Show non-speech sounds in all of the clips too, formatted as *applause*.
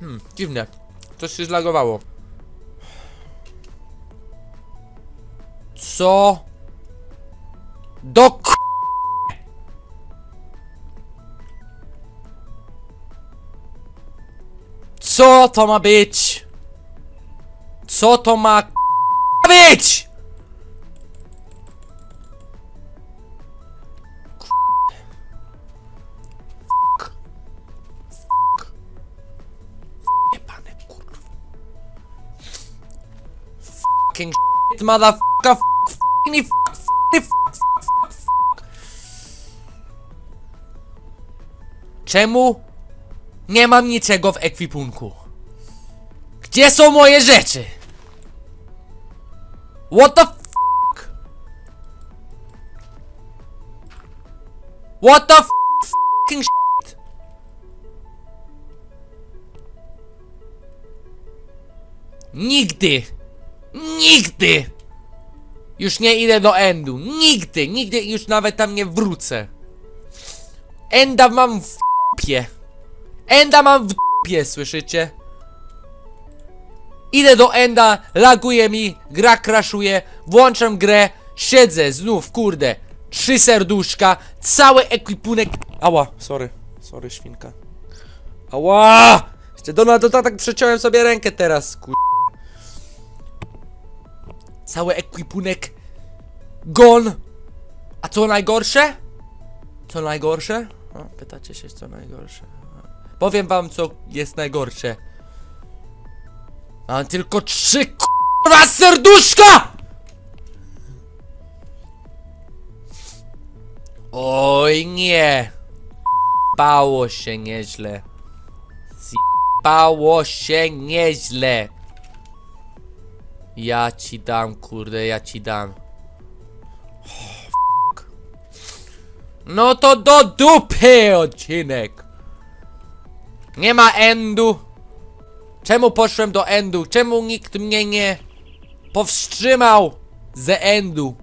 Hmm, dziwne. Coś się zlagowało. Co? Do k... Co to ma być? Co to ma k- być? Fucking shit, motherfucker, fuck, fuck me, fuck, fuck fuck, fuck, fuck. Czemu nie mam niczego w ekwipunku? Gdzie są moje rzeczy? What the fuck? What the fucking shit? Nigdy! Nigdy! Już nie idę do endu. Nigdy, nigdy już nawet tam nie wrócę. Enda mam w dupie. Enda mam w dupie, słyszycie? Idę do enda, laguje mi, gra crashuje, włączam grę, siedzę znów, kurde, trzy serduszka, cały ekwipunek... Ała, sorry, sorry świnka. Ała! Jeszcze do na dodatek przeciąłem sobie rękę teraz, kur... Cały ekwipunek gon. A co najgorsze? Co najgorsze? O, pytacie się, co najgorsze. Powiem wam, co jest najgorsze. Mam tylko trzy kurwa serduszka! Oj nie. Bało się nieźle. Bało się nieźle. Ja ci dam, kurde, ja ci dam. Fuck. No to do dupy odcinek. Nie ma endu. Czemu poszłem do endu? Czemu nikt mnie nie powstrzymał ze endu?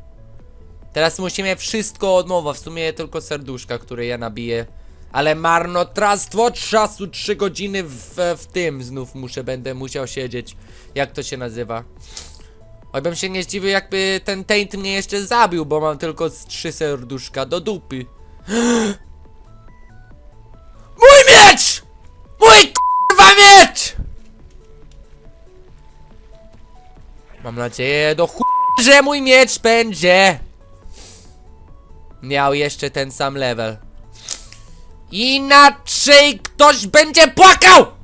Teraz musimy wszystko od nowa, w sumie tylko serduszka, które ja nabiję. Ale marnotrawstwo czasu 3 godziny w, w tym znów muszę, będę musiał siedzieć. Jak to się nazywa? Oj, bym się nie zdziwił, jakby ten taint mnie jeszcze zabił, bo mam tylko trzy serduszka do dupy. *gasps* Mój miecz! Mój kurwa miecz! Mam nadzieję do ch... że mój miecz będzie miał jeszcze ten sam level. Inaczej ktoś będzie płakał!